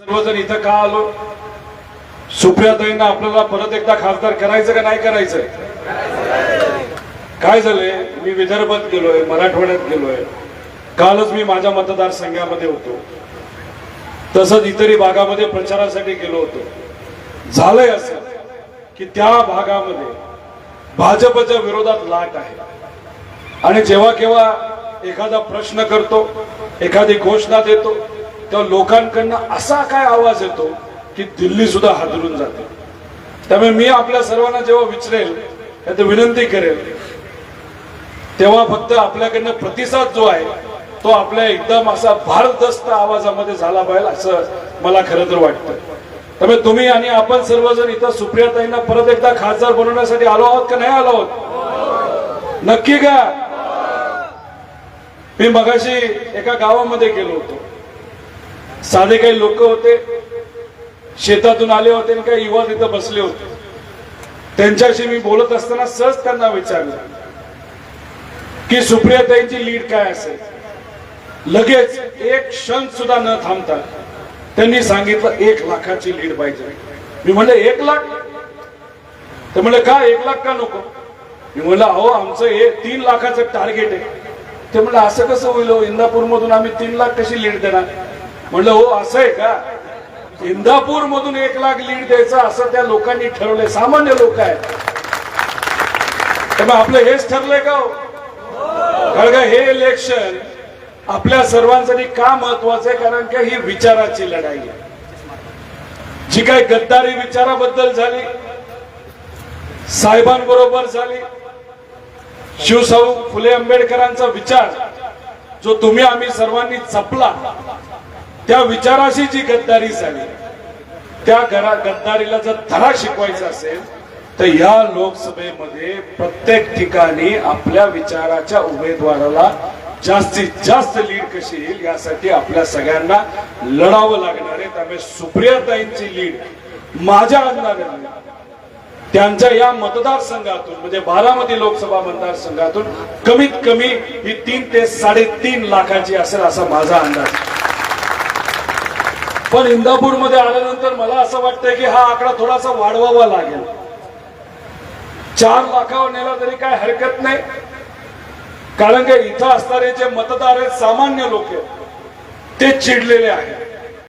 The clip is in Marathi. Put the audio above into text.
सर्वजण इथं का आलो? सुप्रियाताईंना आपल्याला परत एकदा खासदार करायचं का नाही करायचं? काय झालंय? मी विदर्भात गेलोय मराठवाड्यात गेलोय. कालच मी माझ्या मतदारसंघामध्ये होतो. तसंच इतरही भागामध्ये प्रचारासाठी गेलो होतो. झालंय असं की त्या भागामध्ये भाजपच्या विरोधात लाट आहे. आणि जेव्हा केव्हा एखादा प्रश्न करतो एखादी घोषणा देतो तेव्हा लोकांकडनं असा काय आवाज येतो की दिल्ली सुद्धा हादरून जाते. त्यामुळे मी आपल्या सर्वांना जेव्हा विचारेल तर विनंती करेल तेव्हा फक्त आपल्याकडनं प्रतिसाद जो आहे तो आपल्या एकदम असा भारदस्त आवाजामध्ये झाला पाहिजे असं मला खरं तर वाटतं. त्यामुळे तुम्ही आणि आपण सर्वजण इथं सुप्रियाताईंना परत एकदा खासदार बनवण्यासाठी आलो आहोत का नाही आलो आहोत? नक्की का? मी मगाशी एका गावामध्ये गेलो होतो. साधे काही लोक होते शेतातून आले होते आणि काही युवा तिथं बसले होते. त्यांच्याशी मी बोलत असताना सहज त्यांना विचारलं की सुप्रियाताईंची लीड काय असेल? लगेच एक क्षण सुद्धा न थांबता त्यांनी सांगितलं एक लाखाची लीड पाहिजे. मी म्हणलं एक लाख? ते म्हणलं का एक लाख का नको? मी म्हणलं अहो आमचं हे तीन लाखाचं टार्गेट आहे. ते म्हणलं असं कसं होईल हो? इंदापूर मधून आम्ही तीन लाख कशी लीड देणार? म्हणलं हो असं आहे का? इंदापूर मधून एक लाख लीड द्यायचं असं त्या लोकांनी ठरवलंय. सामान्य लोक आहेत. त्यामुळे आपलं हेच ठरलंय का हो? कारण का हे इलेक्शन आपल्या सर्वांसाठी का महत्वाचं आहे? कारण का ही विचाराची लढाई आहे. जी काही गद्दारी विचाराबद्दल झाली साहेबांबरोबर झाली शिवशाहू फुले आंबेडकरांचा विचार जो तुम्ही आम्ही सर्वांनी जपला त्या विचाराशी जी गद्दारी झाली त्या घरा गद्दारीला जर धडा शिकवायचा असेल तर या लोकसभेमध्ये प्रत्येक ठिकाणी आपल्या विचाराच्या उमेदवाराला जास्तीत जास्त लीड कशी येईल यासाठी आपल्या सगळ्यांना लढावं लागणार आहे. त्यामुळे सुप्रियाताईंची लीड माझ्या अंदाजाने त्यांच्या या मतदारसंघातून म्हणजे बारामती लोकसभा मतदारसंघातून कमीत कमी ही तीन ते साडेतीन लाखाची असेल असा माझा अंदाज. पण इंदापूरमध्ये आल्यानंतर मला असं वाटतंय की हा आकडा थोडासा वाढवावा लागेल. चार लाखावर नेला तरी काय हरकत नाही. कारण की इथं असणारे जे मतदार आहेत सामान्य लोक आहेत ते चिडलेले आहेत.